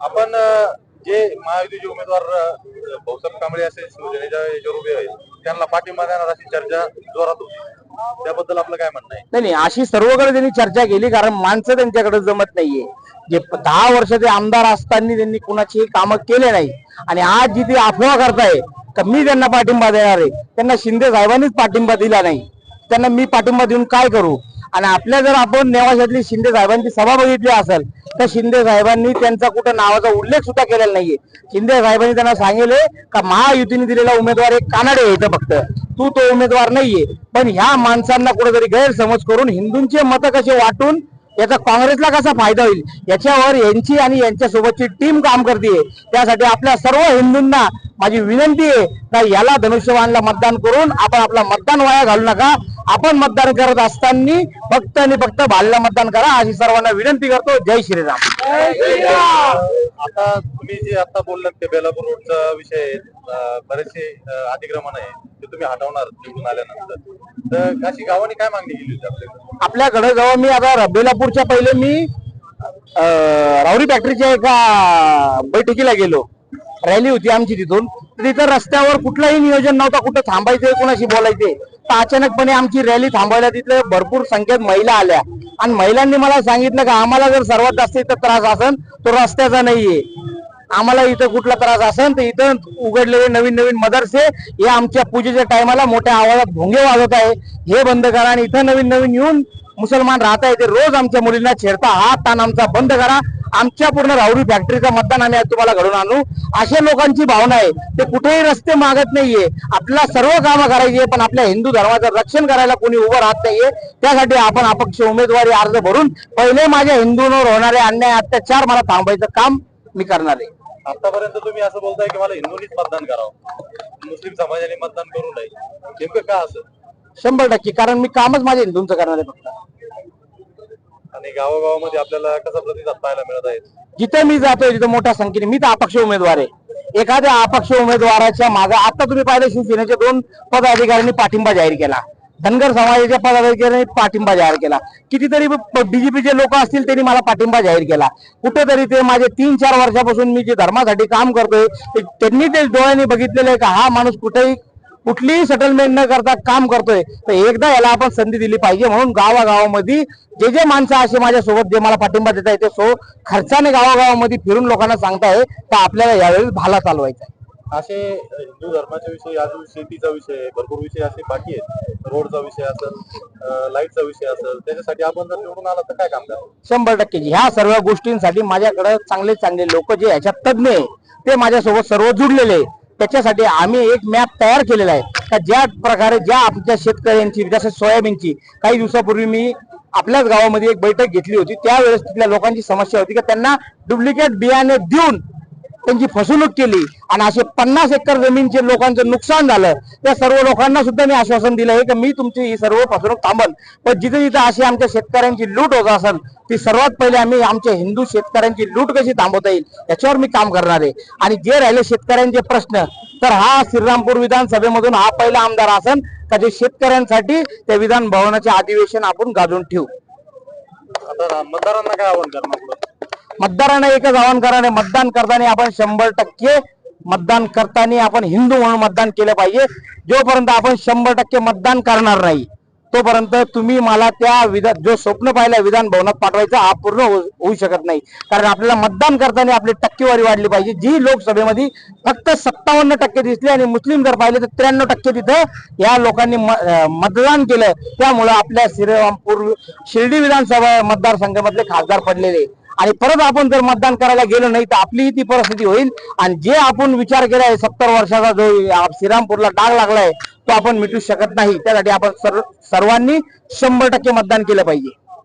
आपण जे महायुतीचे उमेदवार अ, भाऊसाहेब कांबळे असेल शिवसेनेच्या याच्यावर उभे आहेत त्यांना पाठिंबा देणार अशी चर्चा जोरात होती त्याबद्दल आपलं काय म्हणणं आहे? नाही नाही अशी सर्वकडे त्यांनी चर्चा केली कारण माणसं त्यांच्याकडे जमत नाहीये. जे दहा वर्ष ते आमदार असताना त्यांनी कुणाची कामं केले नाही. आणि आज जिथे अफवा करताय तर मी त्यांना पाठिंबा देणार आहे? त्यांना शिंदे साहेबांनीच पाठिंबा दिला नाही. त्यांना मी पाठिंबा देऊन काय करू? आणि आपल्या जर आपण नेवाशातली शिंदे साहेबांची सभा बघितली असेल तर शिंदे साहेबांनी त्यांचा कुठं नावाचा उल्लेख सुद्धा केलेला नाहीये. शिंदे साहेबांनी त्यांना सांगितले का महायुतीने दिलेला उमेदवार एक कानाडे आहे फक्त. तू तो उमेदवार नाहीये. पण ह्या माणसांना कुठेतरी गैरसमज करून हिंदूंचे मत कसे वाटून याचा काँग्रेसला कसा फायदा होईल? याच्यावर यांची आणि यांच्या सोबतची टीम काम करते त्यासाठी आपल्या सर्व हिंदूंना माझी विनंती आहे का याला धनुष्यवाणला मतदान करून आपण आपला मतदान वाया घालू नका. आपण मतदान करत असताना फक्त आणि फक्त भालला मतदान करा. अशी सर्वांना विनंती करतो. जय श्रीराम. आता तुम्ही जे आता बोललात ते बेलापूर रोडचा विषय बरेचसे अतिक्रमण आहे ते तुम्ही हटवणार निवडून आल्यानंतर. तर अशी गावाने काय मागणी केली होती आपल्याकडे आपल्याकडे जेव्हा मी आता बेलापूरच्या पहिले मी रावरी फॅक्टरीच्या एका बैठकीला गेलो. रॅली होती आमची तिथून. तिथं रस्त्यावर कुठलाही नियोजन नव्हतं कुठं थांबायचंय कुणाशी बोलायचे. तर अचानकपणे आमची रॅली थांबवायला तिथले भरपूर संख्येत महिला आल्या. आणि महिलांनी मला सांगितलं का आम्हाला जर सर्वात जास्त इथं त्रास असेल तो रस्त्याचा नाहीये. आम्हाला इथं कुठला त्रास असेल तर इथं उघडलेले नवीन नवीन मदरसे हे आमच्या पूजेच्या टायमाला मोठ्या आवाजात भोंगे वाजवत आहे. हे बंद करा आणि इथं नवीन नवीन येऊन मुसलमान राहत आहे ते रोज आमच्या मुलींना छेडता. हा ताण आमचा बंद करा. आमच्या पूर्ण राहुरी फॅक्टरीचं मतदान आम्ही आज तुम्हाला घडून आणू. अशा लोकांची भावना आहे. ते कुठेही रस्ते मागत नाहीये. आपल्याला सर्व कामं करायची आहे, पण आपल्या हिंदू धर्माचं रक्षण करायला कोणी उभं राहत नाहीये. त्यासाठी आपण अपक्ष उमेदवारी अर्ज भरून पहिले माझ्या हिंदूंवर होणारे अन्याय अत्याचार मला थांबायचं काम मी करणार आहे. आतापर्यंत तुम्ही असं बोलताय की मला हिंदूंनीच मतदान करावं. मुस्लिम समाजाने मतदान करू नये. नेमकं का असं? शंभर टक्के. कारण मी कामच माझ्या हिंदूंचं करणार आहे फक्त. आणि गावागावामध्ये आपल्याला कसा प्रतिसाद पाहायला मिळत आहे? जिथे मी जातोय तिथे मोठ्या संख्येने मी तर अपक्ष उमेदवार आहे. एखाद्या अपक्ष उमेदवाराच्या मागे आता तुम्ही पाहिलं शिवसेनेच्या दोन पदाधिकाऱ्यांनी पाठिंबा जाहीर केला. धनगर समाजाच्या पदाधिकाऱ्यांनी पाठिंबा जाहीर केला. कितीतरी बीजेपीचे लोक असतील त्यांनी मला पाठिंबा जाहीर केला. कुठेतरी ते माझे तीन चार वर्षापासून मी जे धर्मासाठी काम करतोय ते त्यांनी ते डोळ्यांनी बघितलेलं आहे का हा माणूस कुठेही कुठलीही सेटलमेंट न करता काम करतोय तर एकदा याला आपण संधी दिली पाहिजे म्हणून गावागावामध्ये जे जे माणसं असे माझ्यासोबत जे मला पाठिंबा देत आहे ते सो खर्चाने गावागावामध्ये फिरून लोकांना सांगताय तर आपल्याला यावेळी भाला चालवायचा आहे. असे हिंदू धर्माचे विषय अजून शेतीचा विषय भरपूर विषय असे बाकी आहेत. रोडचा विषय असेल लाईटचा विषय असेल त्याच्यासाठी आपण जर निवडून आला तर काय काम करा शंभर टक्के ह्या सर्व गोष्टींसाठी माझ्याकडे चांगले चांगले लोक जे ह्याच्यात तज्ञ आहे ते माझ्यासोबत सर्व जुडलेले आहे. त्याच्यासाठी आम्ही एक मॅप तयार केलेला आहे. का ज्या प्रकारे ज्या आमच्या शेतकऱ्यांची जसं सोयाबीनची काही दिवसापूर्वी मी आपल्याच गावामध्ये एक बैठक घेतली होती. त्यावेळेस तिथल्या लोकांची समस्या होती की त्यांना डुप्लिकेट बियाणे देऊन त्यांची फसवणूक केली आणि असे पन्नास एकर जमीनचे लोकांचं नुकसान झालं. त्या सर्व लोकांना सुद्धा मी आश्वासन दिलं आहे की मी तुमची ही सर्व फसवणूक थांबन. पण जिथे जिथे अशी आमच्या शेतकऱ्यांची लूट होत असेल ती सर्वात पहिले आम्ही आमच्या हिंदू शेतकऱ्यांची लूट कशी थांबवता येईल याच्यावर मी काम करणार आहे. आणि जे राहिले शेतकऱ्यांचे प्रश्न तर हा श्रीरामपूर विधानसभेमधून हा पहिला आमदार असन का जे शेतकऱ्यांसाठी त्या विधान भवनाचे अधिवेशन आपण गाजून ठेवू. आता मतदारांना काय आव्हान करणार मतदारांना एकच आवाहन करणारे मतदान करताना आपण शंभर टक्के मतदान करताना आपण हिंदू म्हणून मतदान केलं पाहिजे. जोपर्यंत आपण शंभर टक्के मतदान करणार नाही तोपर्यंत तुम्ही मला त्या विधान जो स्वप्न पाहिलं विधान भवनात पाठवायचा हा पूर्ण होऊ होऊ शकत नाही. कारण आपल्याला मतदान करताना आपली टक्केवारी वाढली पाहिजे. जी लोकसभेमध्ये फक्त सत्तावन्न टक्के दिसली आणि मुस्लिम जर पाहिले तर त्र्याण्णव टक्के तिथं या लोकांनी म- मतदान केलं. त्यामुळं आपल्या श्रीरामपूर शिर्डी विधानसभा मतदारसंघामधले खासदार पडलेले. आणि परत आपण जर मतदान करायला गेलो नाही तर आपली ती परिस्थिती होईल. आणि जे आपण विचार केला आहे सत्तर वर्षाचा जो श्रीरामपूरला डाग लागलाय तो आपण मिटू शकत नाही. त्यासाठी आपण सर्वांनी शंभर टक्के मतदान केलं पाहिजे.